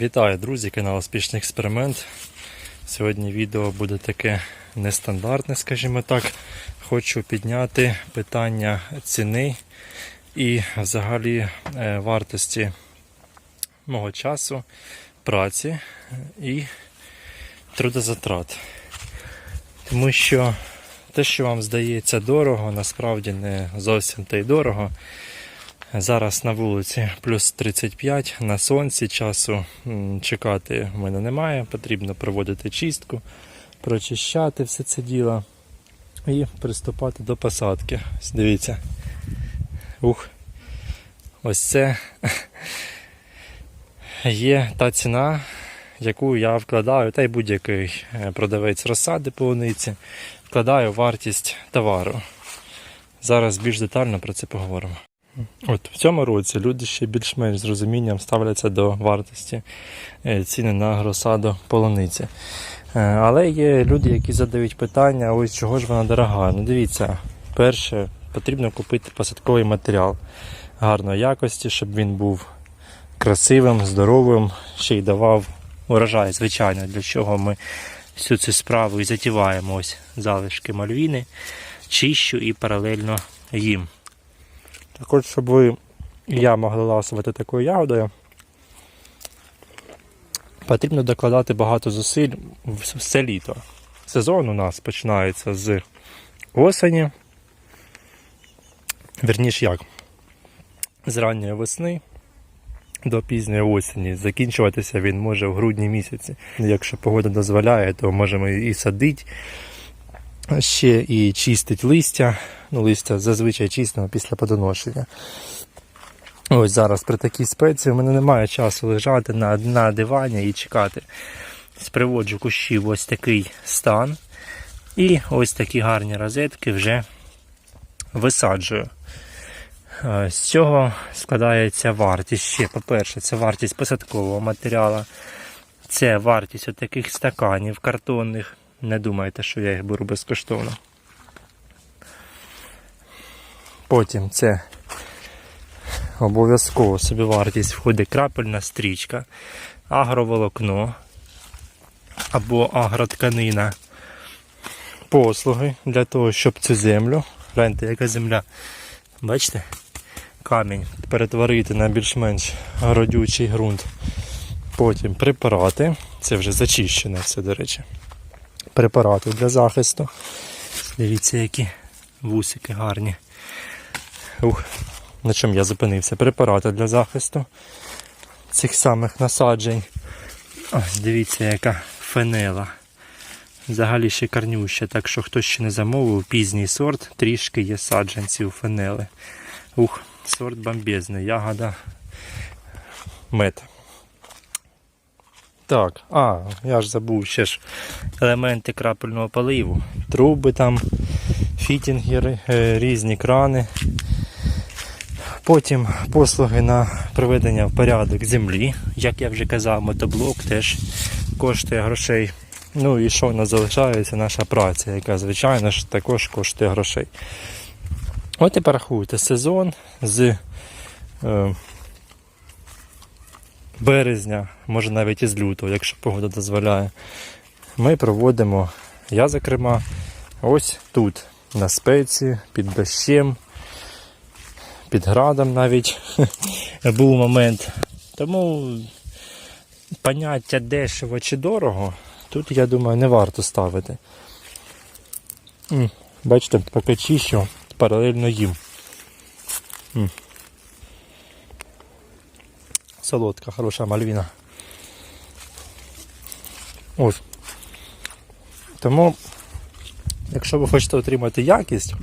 Вітаю, друзі, канал Успішний експеримент. Сьогодні відео буде таке нестандартне, скажімо так. Хочу підняти питання ціни і взагалі е, вартості мого часу, праці і трудозатрат. Тому що те, що вам здається дорого, насправді не зовсім те й дорого. Зараз на вулиці плюс 35, на сонці часу чекати в мене немає. Потрібно проводити чистку, прочищати все це діло і приступати до посадки. Дивіться. Ух. Ось це є та ціна, яку я вкладаю, та й будь-який е, продавець розсади полуниці, вкладаю вартість товару. Зараз більш детально про це поговоримо. От в цьому році люди ще більш-менш з розумінням ставляться до вартості е, ціни на розсаду полуниці. Е, Але є люди, які задають питання, ось чого ж вона дорога. Ну дивіться, перше, потрібно купити посадковий матеріал гарної якості, щоб він був красивим, здоровим, ще й давав урожай, звичайно, для чого ми всю цю справу і затіваємо ось залишки мальвіни, чищу і паралельно їм. Так от, щоб ви і я могли ласувати такою ягодою, потрібно докладати багато зусиль все літо. Сезон у нас починається з осені. Вірніше як? З ранньої весни до пізньої осені. Закінчуватися він може в грудні місяці. Якщо погода дозволяє, то можемо і садити, ще і чистить листя. Ну, листя зазвичай чистимо після подоношення. Ось зараз при такій спеції в мене немає часу лежати на, на дивані і чекати. Ось Приводжу кущі в ось такий стан. І ось такі гарні розетки вже висаджую. З цього складається вартість ще. По-перше, це вартість посадкового матеріалу. Це вартість от таких стаканів картонних. Не думайте, що я їх беру безкоштовно. Потім це обов'язково собі вартість входить крапельна стрічка, агроволокно або агротканина. Послуги для того, щоб цю землю, гляньте, яка земля, бачите, камінь перетворити на більш-менш родючий ґрунт. Потім препарати, це вже зачищене все, до речі. Препарати для захисту. Дивіться, які вусики гарні. Ух, на чому я зупинився? Препарати для захисту цих самих насаджень. Ось дивіться, яка фенела. Взагалі ще карнюща, так що хто ще не замовив, пізній сорт, трішки є саджанців фенели. Ух, сорт бомбезний, ягода мед. Так, а, я ж забув ще ж елементи крапельного поливу. Труби там, фітінги, е, різні крани. Потім послуги на приведення в порядок землі. Як я вже казав, мотоблок теж коштує грошей. Ну і що в нас залишається наша праця, яка, звичайно ж, також коштує грошей. От і порахуйте сезон з е, березня, може навіть із лютого, якщо погода дозволяє. Ми проводимо, я зокрема, ось тут, на спеці, під дощем, під градом навіть був момент. Тому поняття дешево чи дорого, тут, я думаю, не варто ставити. Бачите, поки чищу, паралельно їм. М. Солодка, хороша мальвіна. Ось. Тому, якщо ви хочете отримати якість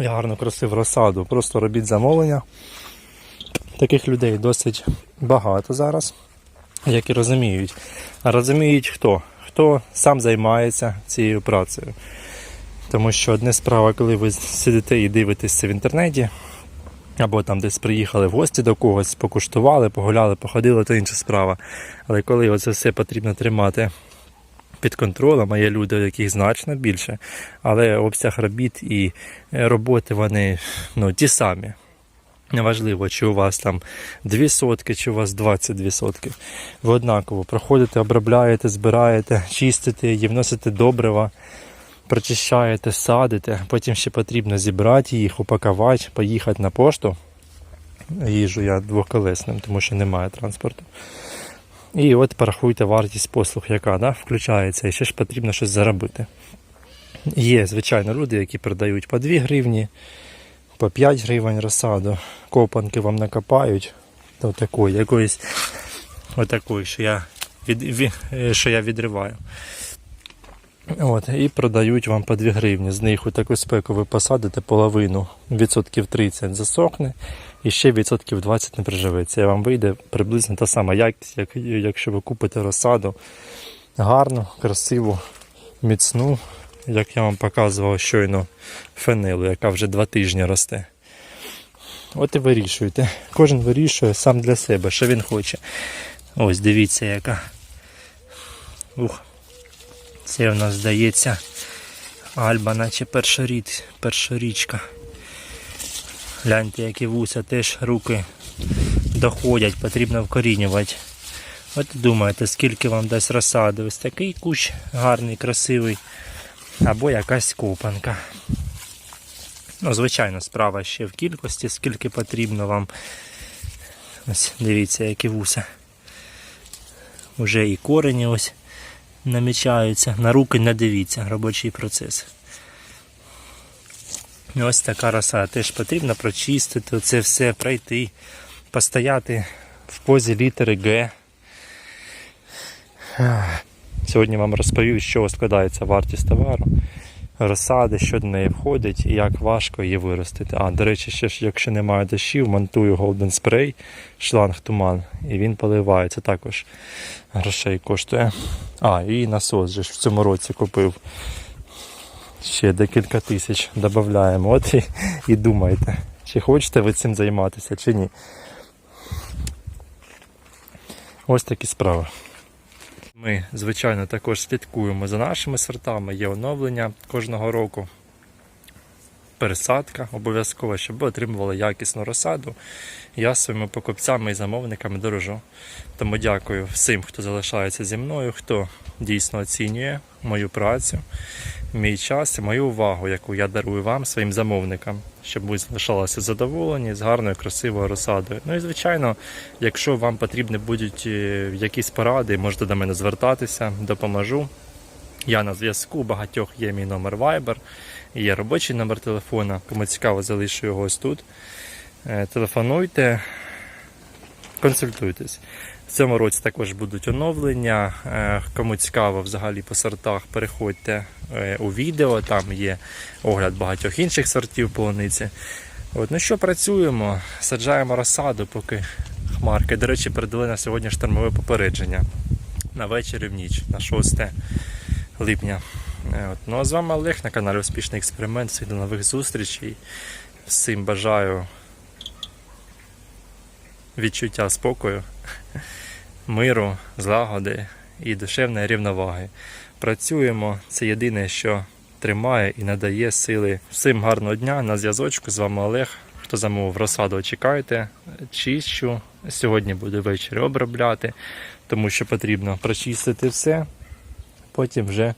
і гарну красиву розсаду, просто робіть замовлення. Таких людей досить багато зараз, які розуміють. А розуміють хто? Хто сам займається цією працею. Тому що одне справа, коли ви сидите і дивитесь це в інтернеті, або там десь приїхали в гості до когось, покуштували, погуляли, походили, то інша справа. Але коли оце все потрібно тримати під контролем, а є люди, яких значно більше, але обсяг робіт і е, роботи вони ну, ті самі. Неважливо, чи у вас там 2 сотки, чи у вас 22 сотки. Ви однаково проходите, обробляєте, збираєте, чистите її, вносите добрива, прочищаєте, садите. Потім ще потрібно зібрати їх, упакувати, поїхати на пошту. Їжу я двоколесним, тому що немає транспорту. І от порахуйте вартість послуг, яка да, включається, і ще ж потрібно щось заробити. Є, звичайно, люди, які продають по 2 гривні, по 5 гривень розсаду. Копанки вам накопають до такої, якоїсь отакої, що я, від, ві- е, що я відриваю. От, і продають вам по 2 гривні. З них у таку спеку ви посадите половину, відсотків 30 засохне, і ще відсотків 20 не приживеться. І вам вийде приблизно та сама якість, як, якщо ви купите розсаду гарну, красиву, міцну, як я вам показував щойно фенилу, яка вже два тижні росте. От і вирішуйте. Кожен вирішує сам для себе, що він хоче. Ось дивіться, яка. Ух. Це в нас здається Альба, наче першорід, першорічка. Гляньте, які вуса теж руки доходять, потрібно вкорінювати. От думаєте, скільки вам дасть розсади? Ось такий кущ гарний, красивий, або якась копанка. Ну, звичайно, справа ще в кількості, скільки потрібно вам. Ось дивіться, які вуса. Уже і корені ось намічаються. На руки не дивіться, робочий процес. Ось така роса. Теж потрібно прочистити це все, пройти, постояти в позі літери Г. Сьогодні вам розповів, з чого складається вартість товару, розсади, що до неї входить і як важко її виростити. А, до речі, ще ж, якщо немає дощів, монтую Golden Spray, шланг туман, і він поливається також грошей коштує. А, і насос же ж в цьому році купив. Ще декілька тисяч додаємо. От і, і думайте, чи хочете ви цим займатися, чи ні. Ось такі справи. Ми, звичайно, також слідкуємо за нашими сортами, є оновлення кожного року. Пересадка обов'язково, щоб ви отримували якісну розсаду. Я своїми покупцями і замовниками дорожу. Тому дякую всім, хто залишається зі мною, хто дійсно оцінює мою працю, мій час і мою увагу, яку я дарую вам, своїм замовникам, щоб ви залишалися задоволені з гарною, красивою розсадою. Ну і звичайно, якщо вам потрібні будуть е, якісь поради, можете до мене звертатися, допоможу. Я на зв'язку, багатьох є мій номер Viber, є робочий номер телефона. Кому цікаво, залишу його ось тут. Е, Телефонуйте, консультуйтесь. В цьому році також будуть оновлення. Е, Кому цікаво взагалі по сортах, переходьте е, у відео, там є огляд багатьох інших сортів полуниці. От, ну що, працюємо, саджаємо розсаду, поки хмарки. До речі, передали на сьогодні штормове попередження на вечір і в ніч, на 6 липня. Е, От. Ну а з вами Олег на каналі Успішний експеримент. Всіх до нових зустрічей. Всім бажаю відчуття спокою, миру, злагоди і душевної рівноваги. Працюємо, це єдине, що тримає і надає сили. Всім гарного дня на зв'язочку. З вами Олег. Хто замовив розсаду, чекайте, чищу. Сьогодні буду ввечері обробляти, тому що потрібно прочистити все, потім вже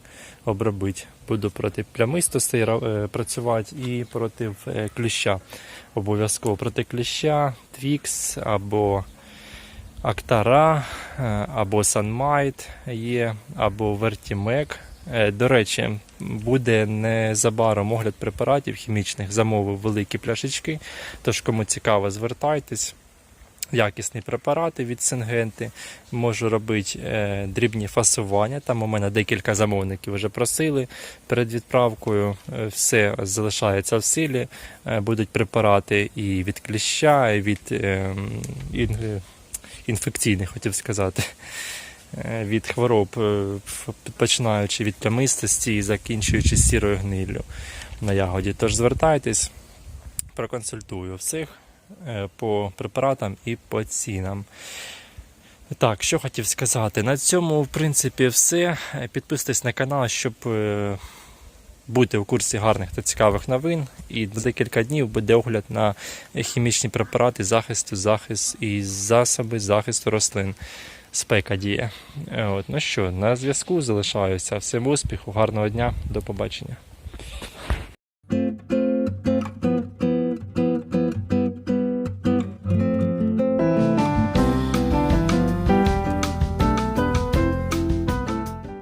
обробити. Буду проти плямистостей е, працювати і проти е, кліща. Обов'язково проти кліща, твікс або Актара, е, або Санмайт є, або Вертімек. До речі, буде незабаром огляд препаратів хімічних, замовив великі пляшечки. Тож, кому цікаво, звертайтесь. Якісні препарати від Сингенти. Можу робити е, дрібні фасування. Там у мене декілька замовників вже просили перед відправкою. Е, все залишається в силі. Е, будуть препарати і від кліща, і від ін- інфекційних, хотів сказати. Від хвороб, починаючи від плямистості і закінчуючи сірою гниллю на ягоді. Тож звертайтесь, проконсультую всіх по препаратам і по цінам. Так, що хотів сказати. На цьому, в принципі, все. Е, Підписуйтесь на канал, щоб е, бути у курсі гарних та цікавих новин. І за декілька днів буде огляд на хімічні препарати захисту, захист і засоби захисту рослин. Спека діє. Е, От, ну що, на зв'язку залишаюся. Всім успіху, гарного дня, до побачення.